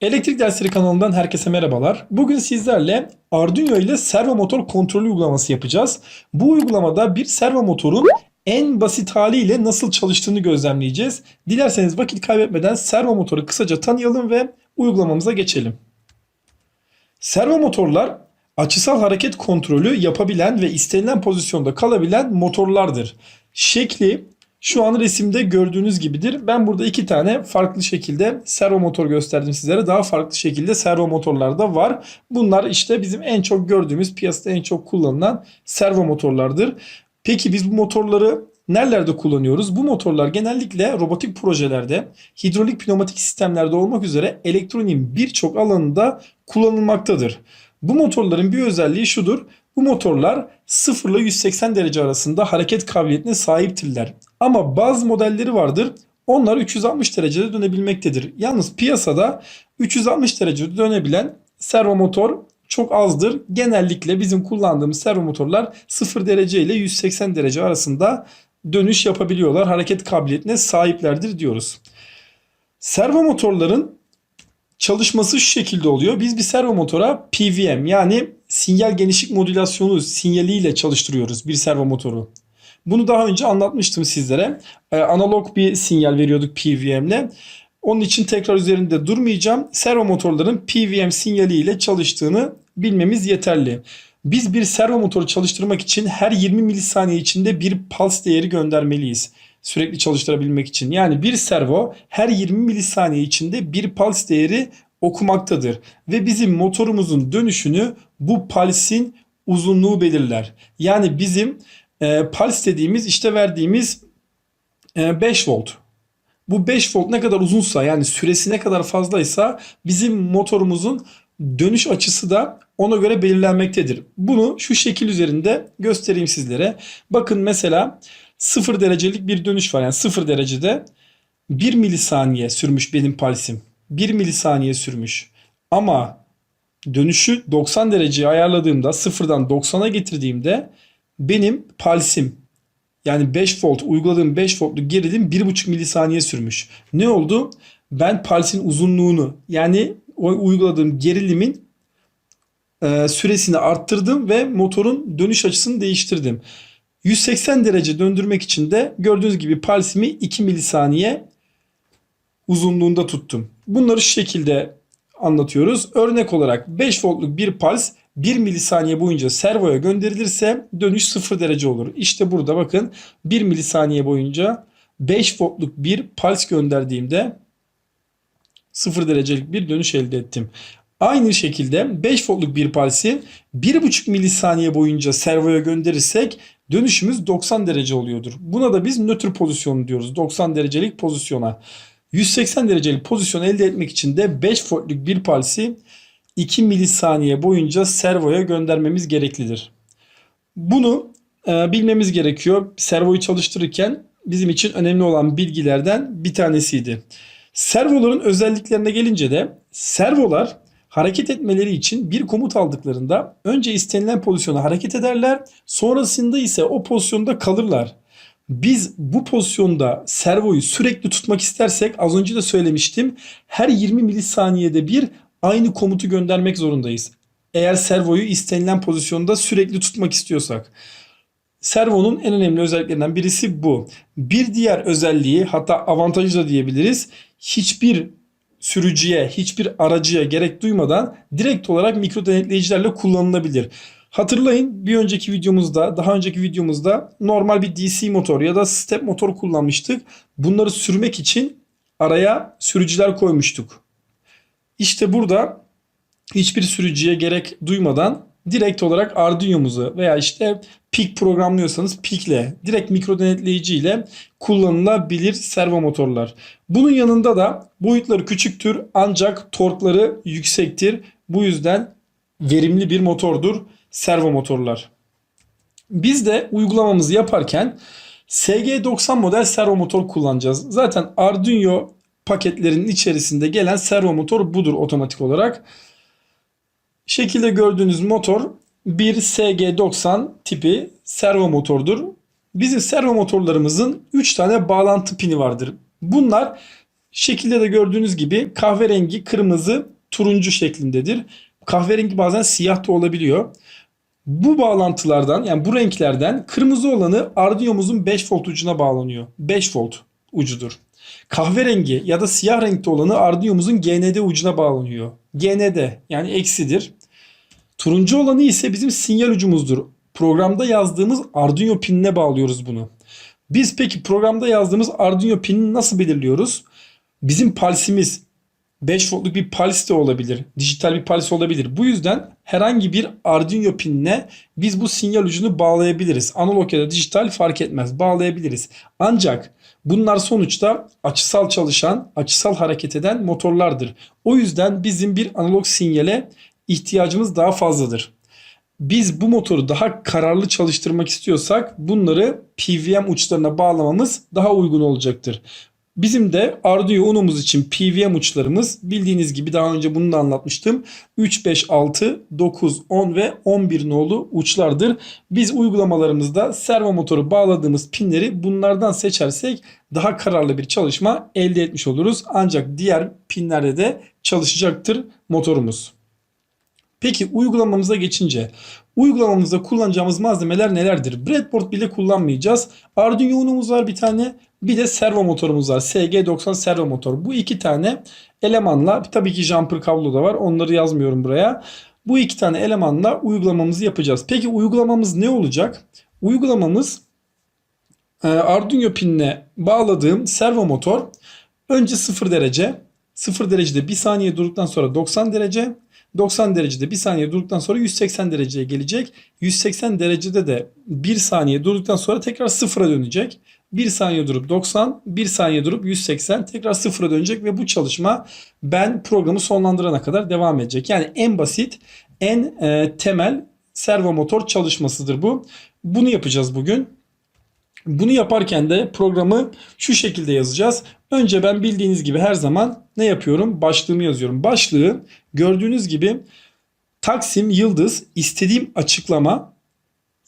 Elektrik Dersleri kanalından herkese merhabalar. Bugün sizlerle Arduino ile servo motor kontrolü uygulaması yapacağız. Bu uygulamada bir servo motorun en basit haliyle nasıl çalıştığını gözlemleyeceğiz. Dilerseniz vakit kaybetmeden servo motoru kısaca tanıyalım ve uygulamamıza geçelim. Servo motorlar açısal hareket kontrolü yapabilen ve istenilen pozisyonda kalabilen motorlardır. Şekli şu an resimde gördüğünüz gibidir. Ben burada iki tane farklı şekilde servo motor gösterdim sizlere. Daha farklı şekilde servo motorlar da var. Bunlar işte bizim en çok gördüğümüz piyasada en çok kullanılan servo motorlardır. Peki biz bu motorları nerelerde kullanıyoruz? Bu motorlar genellikle robotik projelerde, hidrolik pneumatik sistemlerde olmak üzere elektroniğin birçok alanında kullanılmaktadır. Bu motorların bir özelliği şudur. Bu motorlar 0 ile 180 derece arasında hareket kabiliyetine sahiptirler. Ama bazı modelleri vardır. Onlar 360 derecede dönebilmektedir. Yalnız piyasada 360 derecede dönebilen servo motor çok azdır. Genellikle bizim kullandığımız servo motorlar 0 derece ile 180 derece arasında dönüş yapabiliyorlar. Hareket kabiliyetine sahiplerdir diyoruz. Servo motorların çalışması şu şekilde oluyor. Biz bir servo motora PWM yani sinyal genişlik modülasyonu sinyaliyle çalıştırıyoruz bir servo motoru. Bunu daha önce anlatmıştım sizlere. Ee, analog bir sinyal veriyorduk PWM'le. Onun için tekrar üzerinde durmayacağım. Servo motorların PWM sinyaliyle çalıştığını bilmemiz yeterli. Biz bir servo motoru çalıştırmak için her 20 milisaniye içinde bir pulse değeri göndermeliyiz. Sürekli çalıştırabilmek için. Yani bir servo her 20 milisaniye içinde bir pulse değeri okumaktadır. Ve bizim motorumuzun dönüşünü bu pulse'in uzunluğu belirler. Yani bizim e, pulse dediğimiz işte verdiğimiz e, 5 volt. Bu 5 volt ne kadar uzunsa yani süresi ne kadar fazlaysa bizim motorumuzun dönüş açısı da ona göre belirlenmektedir. Bunu şu şekil üzerinde göstereyim sizlere. Bakın mesela 0 derecelik bir dönüş var. Yani 0 derecede 1 milisaniye sürmüş benim pulse'im. 1 milisaniye sürmüş. Ama dönüşü 90 dereceye ayarladığımda 0'dan 90'a getirdiğimde benim pulse'im yani 5 volt uyguladığım 5 voltluk gerilim 1,5 milisaniye sürmüş. Ne oldu? Ben pulse'in uzunluğunu yani o uyguladığım gerilimin e, süresini arttırdım ve motorun dönüş açısını değiştirdim. 180 derece döndürmek için de gördüğünüz gibi pulse'imi 2 milisaniye uzunluğunda tuttum. Bunları şu şekilde anlatıyoruz. Örnek olarak 5 voltluk bir pulse 1 milisaniye boyunca servoya gönderilirse dönüş 0 derece olur. İşte burada bakın 1 milisaniye boyunca 5 voltluk bir pulse gönderdiğimde 0 derecelik bir dönüş elde ettim. Aynı şekilde 5 voltluk bir pulse'i 1,5 milisaniye boyunca servoya gönderirsek dönüşümüz 90 derece oluyordur. Buna da biz nötr pozisyonu diyoruz. 90 derecelik pozisyona. 180 derecelik pozisyon elde etmek için de 5 voltluk bir pulse'i 2 milisaniye boyunca servoya göndermemiz gereklidir. Bunu e, bilmemiz gerekiyor. Servoyu çalıştırırken bizim için önemli olan bilgilerden bir tanesiydi. Servoların özelliklerine gelince de servolar hareket etmeleri için bir komut aldıklarında önce istenilen pozisyona hareket ederler. Sonrasında ise o pozisyonda kalırlar. Biz bu pozisyonda servoyu sürekli tutmak istersek az önce de söylemiştim. Her 20 milisaniyede bir aynı komutu göndermek zorundayız. Eğer servoyu istenilen pozisyonda sürekli tutmak istiyorsak. Servonun en önemli özelliklerinden birisi bu. Bir diğer özelliği hatta avantajı da diyebiliriz. Hiçbir sürücüye, hiçbir aracıya gerek duymadan direkt olarak mikro denetleyicilerle kullanılabilir. Hatırlayın bir önceki videomuzda, daha önceki videomuzda normal bir DC motor ya da step motor kullanmıştık. Bunları sürmek için araya sürücüler koymuştuk. İşte burada hiçbir sürücüye gerek duymadan direkt olarak Arduino'muzu veya işte PIC programlıyorsanız PIC'le direkt mikro denetleyici ile kullanılabilir servo motorlar. Bunun yanında da boyutları küçüktür ancak torkları yüksektir. Bu yüzden verimli bir motordur servo motorlar. Biz de uygulamamızı yaparken SG90 model servo motor kullanacağız. Zaten Arduino paketlerinin içerisinde gelen servo motor budur otomatik olarak. Şekilde gördüğünüz motor bir SG90 tipi servo motordur. Bizim servo motorlarımızın 3 tane bağlantı pini vardır. Bunlar Şekilde de gördüğünüz gibi kahverengi, kırmızı, turuncu şeklindedir. Kahverengi bazen siyah da olabiliyor. Bu bağlantılardan yani bu renklerden kırmızı olanı Arduino'muzun 5 volt ucuna bağlanıyor. 5 volt ucudur. Kahverengi ya da siyah renkte olanı Arduino'muzun GND ucuna bağlanıyor. GND yani eksidir. Turuncu olanı ise bizim sinyal ucumuzdur. Programda yazdığımız Arduino pinine bağlıyoruz bunu. Biz peki programda yazdığımız Arduino pinini nasıl belirliyoruz? Bizim pulsimiz 5 voltluk bir puls de olabilir. Dijital bir puls olabilir. Bu yüzden herhangi bir Arduino pinine biz bu sinyal ucunu bağlayabiliriz. Analog ya da dijital fark etmez. Bağlayabiliriz. Ancak bunlar sonuçta açısal çalışan, açısal hareket eden motorlardır. O yüzden bizim bir analog sinyale ihtiyacımız daha fazladır. Biz bu motoru daha kararlı çalıştırmak istiyorsak bunları PWM uçlarına bağlamamız daha uygun olacaktır. Bizim de Arduino Uno'muz için PWM uçlarımız bildiğiniz gibi daha önce bunu da anlatmıştım. 3, 5, 6, 9, 10 ve 11 nolu uçlardır. Biz uygulamalarımızda servo motoru bağladığımız pinleri bunlardan seçersek daha kararlı bir çalışma elde etmiş oluruz. Ancak diğer pinlerde de çalışacaktır motorumuz. Peki uygulamamıza geçince uygulamamızda kullanacağımız malzemeler nelerdir? Breadboard bile kullanmayacağız. Arduino Uno'muz var bir tane. Bir de servo motorumuz var. SG90 servo motor. Bu iki tane elemanla tabii ki jumper kablo da var. Onları yazmıyorum buraya. Bu iki tane elemanla uygulamamızı yapacağız. Peki uygulamamız ne olacak? Uygulamamız e, Arduino pinine bağladığım servo motor önce 0 derece 0 derecede 1 saniye durduktan sonra 90 derece 90 derecede 1 saniye durduktan sonra 180 dereceye gelecek. 180 derecede de 1 saniye durduktan sonra tekrar sıfıra dönecek. 1 saniye durup 90, 1 saniye durup 180 tekrar sıfıra dönecek ve bu çalışma ben programı sonlandırana kadar devam edecek. Yani en basit, en e, temel servo motor çalışmasıdır bu. Bunu yapacağız bugün. Bunu yaparken de programı şu şekilde yazacağız. Önce ben bildiğiniz gibi her zaman ne yapıyorum? Başlığımı yazıyorum. Başlığı gördüğünüz gibi Taksim Yıldız istediğim açıklama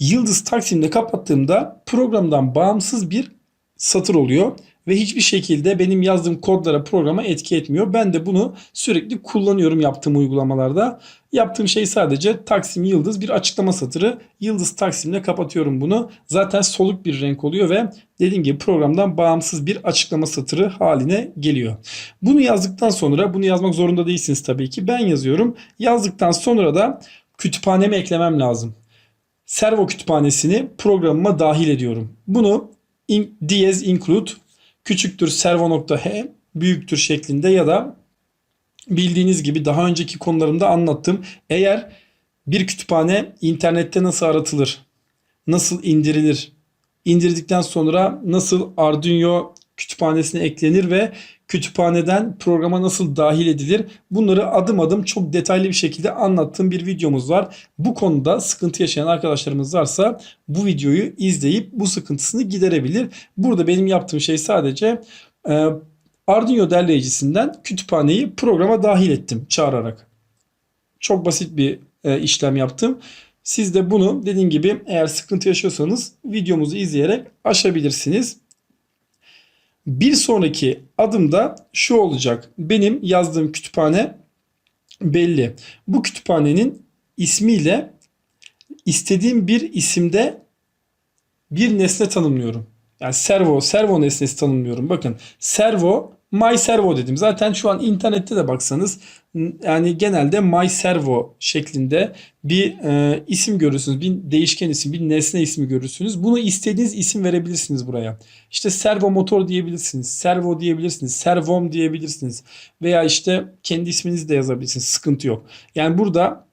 Yıldız Taksim'de kapattığımda programdan bağımsız bir satır oluyor ve hiçbir şekilde benim yazdığım kodlara programa etki etmiyor. Ben de bunu sürekli kullanıyorum yaptığım uygulamalarda. Yaptığım şey sadece Taksim Yıldız bir açıklama satırı. Yıldız Taksim'le kapatıyorum bunu. Zaten soluk bir renk oluyor ve dediğim gibi programdan bağımsız bir açıklama satırı haline geliyor. Bunu yazdıktan sonra bunu yazmak zorunda değilsiniz tabii ki. Ben yazıyorum. Yazdıktan sonra da kütüphaneme eklemem lazım. Servo kütüphanesini programıma dahil ediyorum. Bunu in, diyez include küçüktür servo.h büyüktür şeklinde ya da bildiğiniz gibi daha önceki konularımda anlattım. Eğer bir kütüphane internette nasıl aratılır? Nasıl indirilir? İndirdikten sonra nasıl Arduino kütüphanesine eklenir ve kütüphaneden programa nasıl dahil edilir? Bunları adım adım çok detaylı bir şekilde anlattığım bir videomuz var. Bu konuda sıkıntı yaşayan arkadaşlarımız varsa bu videoyu izleyip bu sıkıntısını giderebilir. Burada benim yaptığım şey sadece e, Arduino derleyicisinden kütüphaneyi programa dahil ettim çağırarak. Çok basit bir e, işlem yaptım. Siz de bunu dediğim gibi eğer sıkıntı yaşıyorsanız videomuzu izleyerek aşabilirsiniz. Bir sonraki adımda şu olacak. Benim yazdığım kütüphane belli. Bu kütüphanenin ismiyle istediğim bir isimde bir nesne tanımlıyorum. Yani servo, servo nesnesi tanımlıyorum. Bakın servo, my servo dedim. Zaten şu an internette de baksanız yani genelde my servo şeklinde bir e, isim görürsünüz. Bir değişken isim, bir nesne ismi görürsünüz. Bunu istediğiniz isim verebilirsiniz buraya. İşte servo motor diyebilirsiniz. Servo diyebilirsiniz. Servom diyebilirsiniz. Veya işte kendi isminizi de yazabilirsiniz. Sıkıntı yok. Yani burada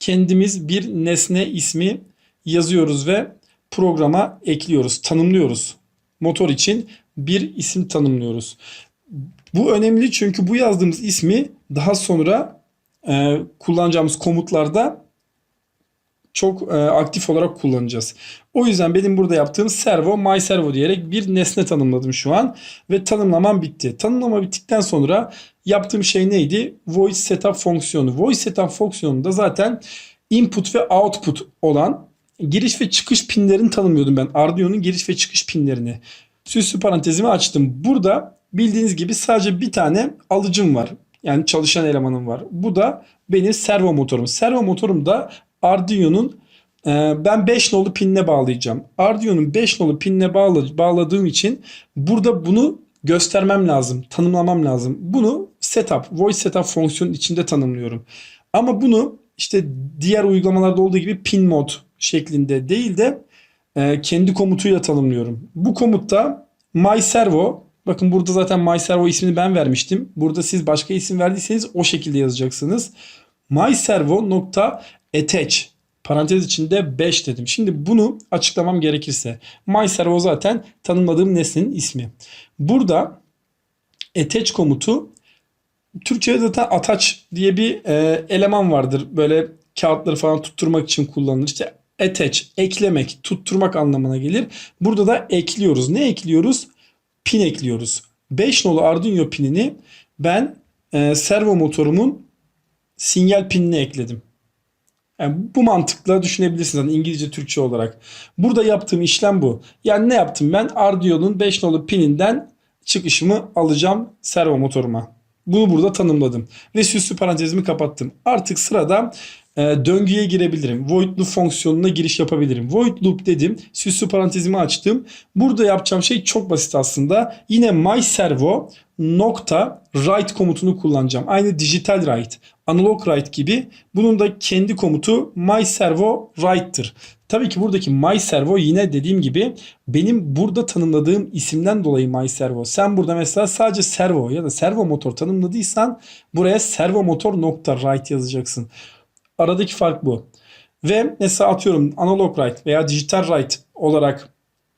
kendimiz bir nesne ismi yazıyoruz ve programa ekliyoruz, tanımlıyoruz. Motor için bir isim tanımlıyoruz. Bu önemli çünkü bu yazdığımız ismi daha sonra e, kullanacağımız komutlarda çok e, aktif olarak kullanacağız. O yüzden benim burada yaptığım servo, my servo diyerek bir nesne tanımladım şu an ve tanımlamam bitti. Tanımlama bittikten sonra yaptığım şey neydi? Voice setup fonksiyonu. Voice setup fonksiyonunda zaten input ve output olan giriş ve çıkış pinlerini tanımlıyordum ben. Arduino'nun giriş ve çıkış pinlerini. Süslü parantezimi açtım. Burada bildiğiniz gibi sadece bir tane alıcım var. Yani çalışan elemanım var. Bu da benim servo motorum. Servo motorum da Arduino'nun e, ben 5 nolu pinine bağlayacağım. Arduino'nun 5 nolu bağla, bağladığım için burada bunu göstermem lazım, tanımlamam lazım. Bunu setup, voice setup fonksiyonun içinde tanımlıyorum. Ama bunu işte diğer uygulamalarda olduğu gibi pin mod şeklinde değil de e, kendi komutuyla tanımlıyorum. Bu komutta myservo bakın burada zaten myservo ismini ben vermiştim. Burada siz başka isim verdiyseniz o şekilde yazacaksınız. myservo nokta attach parantez içinde 5 dedim. Şimdi bunu açıklamam gerekirse myservo zaten tanımladığım nesnenin ismi. Burada attach komutu Türkçe'de zaten ataç diye bir e, eleman vardır. Böyle kağıtları falan tutturmak için kullanılır. İşte attach, eklemek, tutturmak anlamına gelir. Burada da ekliyoruz. Ne ekliyoruz? Pin ekliyoruz. 5 nolu Arduino pinini ben e, servo motorumun sinyal pinine ekledim. Yani bu mantıkla düşünebilirsiniz yani İngilizce Türkçe olarak. Burada yaptığım işlem bu. Yani ne yaptım ben? Arduino'nun 5 nolu pininden çıkışımı alacağım servo motoruma. Bunu burada tanımladım. Ve süslü parantezimi kapattım. Artık sırada e, döngüye girebilirim. Void loop fonksiyonuna giriş yapabilirim. Void loop dedim. Süslü parantezimi açtım. Burada yapacağım şey çok basit aslında. Yine myservo nokta write komutunu kullanacağım. Aynı digital write, analog write gibi. Bunun da kendi komutu myservo write'tır. Tabii ki buradaki myservo yine dediğim gibi benim burada tanımladığım isimden dolayı myservo. Sen burada mesela sadece servo ya da servo motor tanımladıysan buraya servo motor nokta write yazacaksın. Aradaki fark bu. Ve mesela atıyorum analog write veya digital write olarak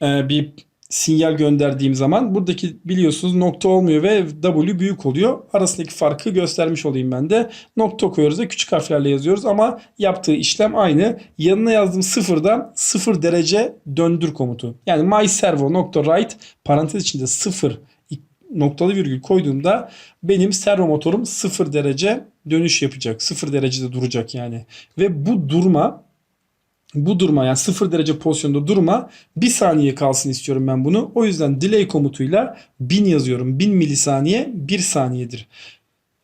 e, bir sinyal gönderdiğim zaman buradaki biliyorsunuz nokta olmuyor ve W büyük oluyor. Arasındaki farkı göstermiş olayım ben de. Nokta koyuyoruz ve küçük harflerle yazıyoruz ama yaptığı işlem aynı. Yanına yazdığım sıfırda sıfır derece döndür komutu. Yani my servo write parantez içinde sıfır noktalı virgül koyduğumda benim servo motorum sıfır derece dönüş yapacak. Sıfır derecede duracak yani. Ve bu durma bu durma yani sıfır derece pozisyonda durma bir saniye kalsın istiyorum ben bunu. O yüzden delay komutuyla 1000 yazıyorum. 1000 milisaniye 1 saniyedir.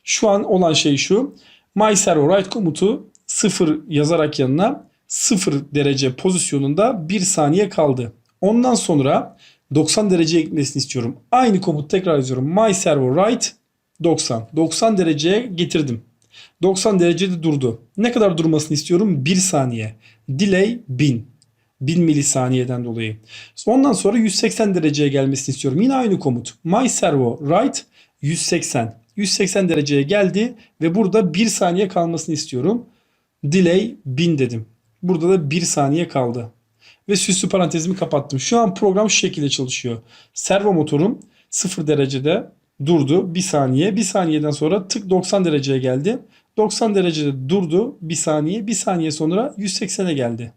Şu an olan şey şu. My servo write komutu 0 yazarak yanına 0 derece pozisyonunda 1 saniye kaldı. Ondan sonra 90 dereceye gitmesini istiyorum. Aynı komut tekrar yazıyorum. My servo write 90. 90 dereceye getirdim. 90 derecede durdu. Ne kadar durmasını istiyorum? 1 saniye. Delay 1000. 1000 milisaniyeden dolayı. Ondan sonra 180 dereceye gelmesini istiyorum. Yine aynı komut. My servo write 180. 180 dereceye geldi ve burada 1 saniye kalmasını istiyorum. Delay 1000 dedim. Burada da 1 saniye kaldı. Ve süslü parantezimi kapattım. Şu an program şu şekilde çalışıyor. Servo motorum 0 derecede durdu 1 saniye. 1 saniyeden sonra tık 90 dereceye geldi. 90 derecede durdu 1 saniye. 1 saniye sonra 180'e geldi.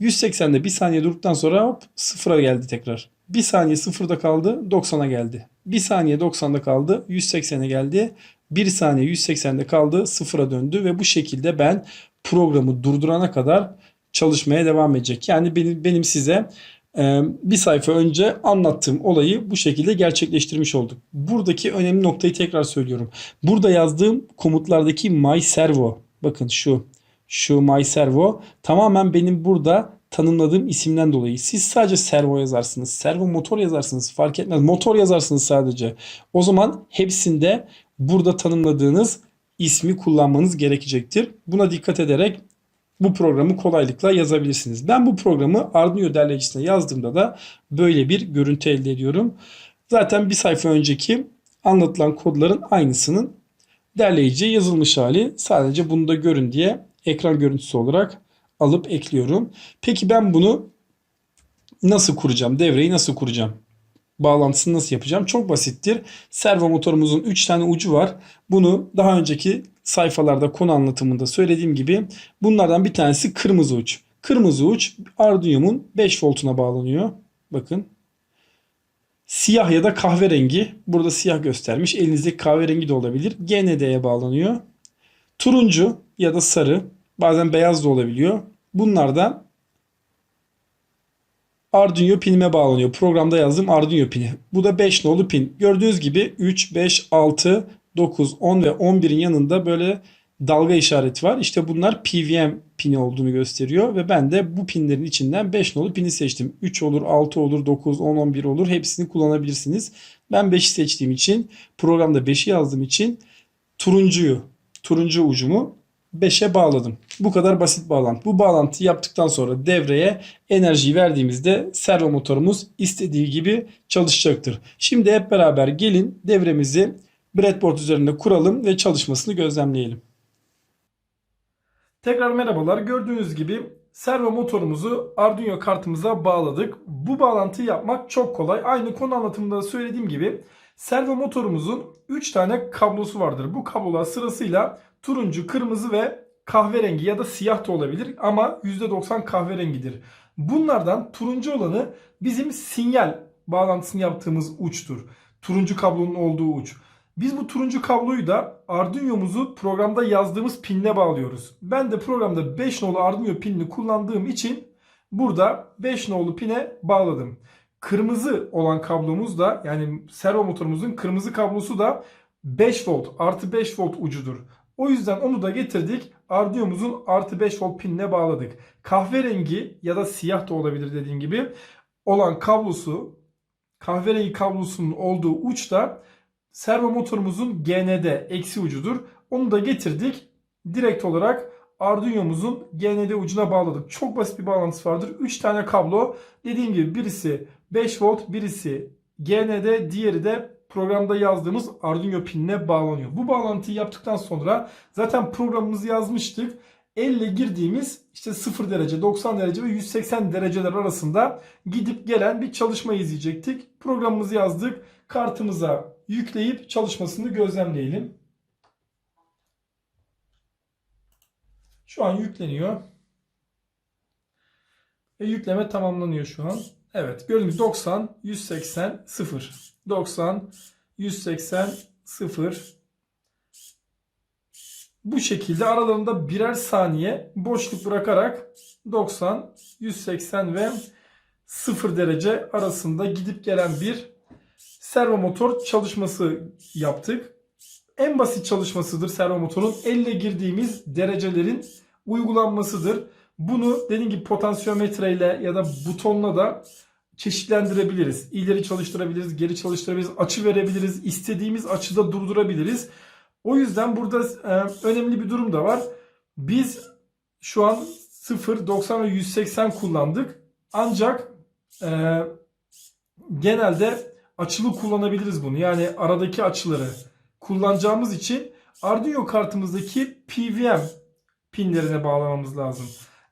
180'de 1 saniye durduktan sonra hop 0'a geldi tekrar. 1 saniye 0'da kaldı 90'a geldi. 1 saniye 90'da kaldı 180'e geldi. 1 saniye 180'de kaldı 0'a döndü ve bu şekilde ben programı durdurana kadar çalışmaya devam edecek. Yani benim, benim size e, bir sayfa önce anlattığım olayı bu şekilde gerçekleştirmiş olduk. Buradaki önemli noktayı tekrar söylüyorum. Burada yazdığım komutlardaki my servo bakın şu şu my servo tamamen benim burada tanımladığım isimden dolayı. Siz sadece servo yazarsınız. Servo motor yazarsınız. Fark etmez. Motor yazarsınız sadece. O zaman hepsinde burada tanımladığınız ismi kullanmanız gerekecektir. Buna dikkat ederek bu programı kolaylıkla yazabilirsiniz. Ben bu programı Arduino derleyicisine yazdığımda da böyle bir görüntü elde ediyorum. Zaten bir sayfa önceki anlatılan kodların aynısının derleyici yazılmış hali. Sadece bunu da görün diye ekran görüntüsü olarak alıp ekliyorum. Peki ben bunu nasıl kuracağım? Devreyi nasıl kuracağım? Bağlantısını nasıl yapacağım? Çok basittir. Servo motorumuzun 3 tane ucu var. Bunu daha önceki sayfalarda konu anlatımında söylediğim gibi bunlardan bir tanesi kırmızı uç. Kırmızı uç Arduino'mun 5 voltuna bağlanıyor. Bakın. Siyah ya da kahverengi. Burada siyah göstermiş. Elinizdeki kahverengi de olabilir. GND'ye bağlanıyor. Turuncu ya da sarı. Bazen beyaz da olabiliyor. Bunlar da Arduino pinime bağlanıyor. Programda yazdığım Arduino pini. Bu da 5 nolu pin. Gördüğünüz gibi 3, 5, 6, 9, 10 ve 11'in yanında böyle dalga işareti var. İşte bunlar PWM pini olduğunu gösteriyor ve ben de bu pinlerin içinden 5 nolu pini seçtim. 3 olur, 6 olur, 9, 10, 11 olur. Hepsini kullanabilirsiniz. Ben 5'i seçtiğim için, programda 5'i yazdığım için turuncuyu, turuncu ucumu 5'e bağladım. Bu kadar basit bağlantı. Bu bağlantıyı yaptıktan sonra devreye enerjiyi verdiğimizde servo motorumuz istediği gibi çalışacaktır. Şimdi hep beraber gelin devremizi breadboard üzerinde kuralım ve çalışmasını gözlemleyelim. Tekrar merhabalar. Gördüğünüz gibi servo motorumuzu Arduino kartımıza bağladık. Bu bağlantıyı yapmak çok kolay. Aynı konu anlatımında söylediğim gibi servo motorumuzun 3 tane kablosu vardır. Bu kablolar sırasıyla turuncu, kırmızı ve kahverengi ya da siyah da olabilir ama %90 kahverengidir. Bunlardan turuncu olanı bizim sinyal bağlantısını yaptığımız uçtur. Turuncu kablonun olduğu uç. Biz bu turuncu kabloyu da Arduino'muzu programda yazdığımız pinle bağlıyoruz. Ben de programda 5 nolu Arduino pinini kullandığım için burada 5 nolu pine bağladım. Kırmızı olan kablomuz da yani servo motorumuzun kırmızı kablosu da 5 volt artı 5 volt ucudur. O yüzden onu da getirdik Arduino'muzun artı 5 volt pinine bağladık. Kahverengi ya da siyah da olabilir dediğim gibi olan kablosu kahverengi kablosunun olduğu uç da servo motorumuzun GND eksi ucudur. Onu da getirdik. Direkt olarak Arduino'muzun GND ucuna bağladık. Çok basit bir bağlantısı vardır. 3 tane kablo. Dediğim gibi birisi 5 volt, birisi GND, diğeri de programda yazdığımız Arduino pinine bağlanıyor. Bu bağlantıyı yaptıktan sonra zaten programımızı yazmıştık. Elle girdiğimiz işte 0 derece, 90 derece ve 180 dereceler arasında gidip gelen bir çalışma izleyecektik. Programımızı yazdık. Kartımıza yükleyip çalışmasını gözlemleyelim. Şu an yükleniyor. Ve yükleme tamamlanıyor şu an. Evet gördüğünüz gibi 90, 180, 0. 90, 180, 0. Bu şekilde aralarında birer saniye boşluk bırakarak 90, 180 ve 0 derece arasında gidip gelen bir servo motor çalışması yaptık. En basit çalışmasıdır servo motorun elle girdiğimiz derecelerin uygulanmasıdır. Bunu dediğim gibi potansiyometre ile ya da butonla da çeşitlendirebiliriz. İleri çalıştırabiliriz, geri çalıştırabiliriz, açı verebiliriz, istediğimiz açıda durdurabiliriz. O yüzden burada e, önemli bir durum da var. Biz şu an 0, 90 ve 180 kullandık. Ancak e, genelde açılı kullanabiliriz bunu. Yani aradaki açıları kullanacağımız için Arduino kartımızdaki PWM pinlerine bağlamamız lazım.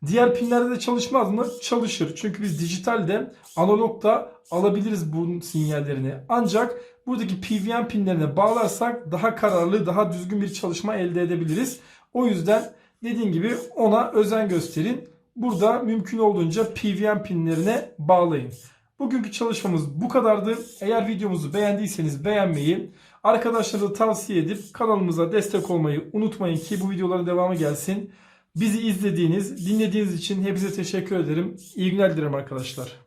Diğer pinlerde de çalışmaz mı? Çalışır. Çünkü biz dijitalde analogda alabiliriz bunun sinyallerini. Ancak buradaki PWM pinlerine bağlarsak daha kararlı, daha düzgün bir çalışma elde edebiliriz. O yüzden dediğim gibi ona özen gösterin. Burada mümkün olduğunca PWM pinlerine bağlayın. Bugünkü çalışmamız bu kadardı. Eğer videomuzu beğendiyseniz beğenmeyi, arkadaşlarınıza tavsiye edip kanalımıza destek olmayı unutmayın ki bu videoların devamı gelsin. Bizi izlediğiniz, dinlediğiniz için hepinize teşekkür ederim. İyi günler dilerim arkadaşlar.